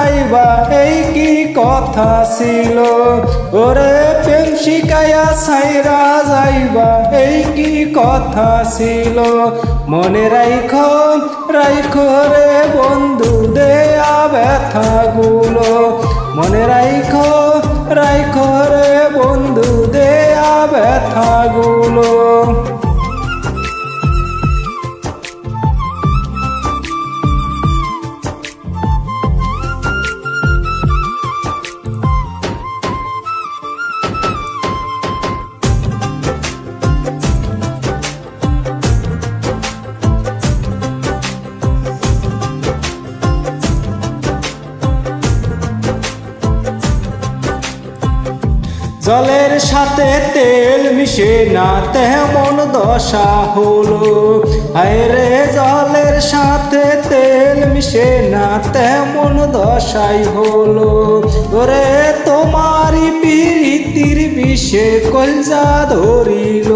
যাইবা, এই কি কথা ছিল? ওরে প্রেম শিখাইয়া সাইরা যাইবা, এই কি কথা ছিল? মনে রাইখো রাইখো রে বন্ধু, দেয়া ব্যথা গুলো মনে রাইখো রাইখো রে বন্ধু, দেয়া ব্যথা জলের সাথে তেল মিশে না তেমন দশা হলো। আরে জলের সাথে তেল মিশে না তেমন দশাই হলো। ওরে, তোমারই পিরিতির বিষে কলজা ধরিল।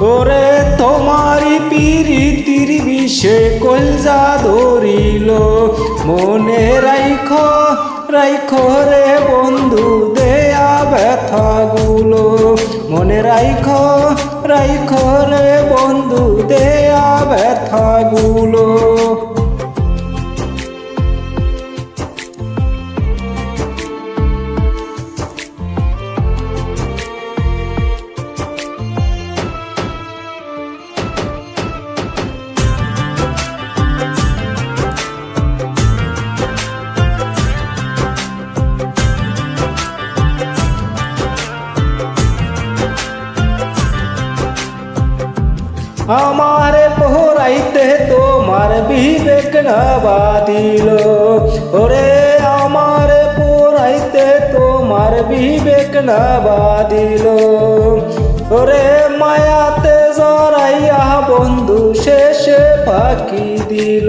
ওরে তোমারি পিরিতির বিষে কলজা ধরিল। মনে রাইখো রাইখো রে বন্ধু, দেয়া ব্যথা গুলো মনে রাইখো রাইখো রে বন্ধু, দেয়া ব্যথা আমারে পোহরাইতে তোমার বিবেক না বাদিল ওরে আমার পোহরাইতে তোমার বিবেক না বাদিল ওরে মায়াতে জড়াইয়া বন্ধু শেষে ফাঁকি দিল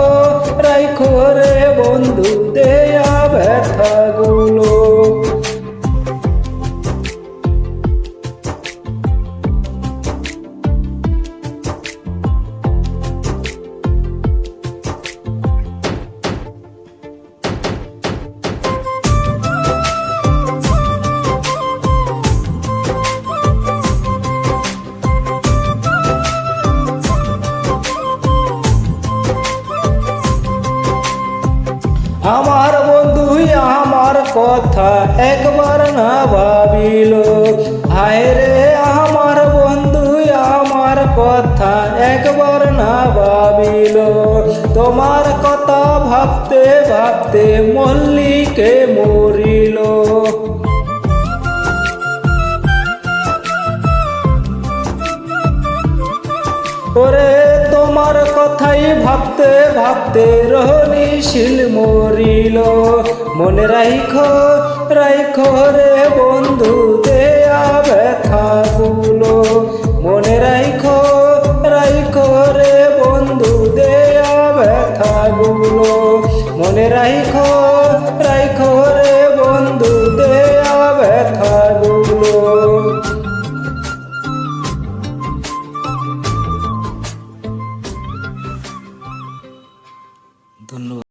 কথা একবার না ভাবিল। হায় রে আমার বন্ধুই আমার কথা একবার না ভাবিল। তোমার কথা ভাবতে ভাবতে মল্লিকে মরিল। ওরে তোমার কথাই ভাবতে ভাবতে রহনি শিল মরিল। মনে রাইখ, রাইখো রে বন্ধু, দেয়া ব্যথা গুলো মনে রাইখ রাইখ রে বন্ধু, দেয়া ব্যথা গুলো মনে রাইখো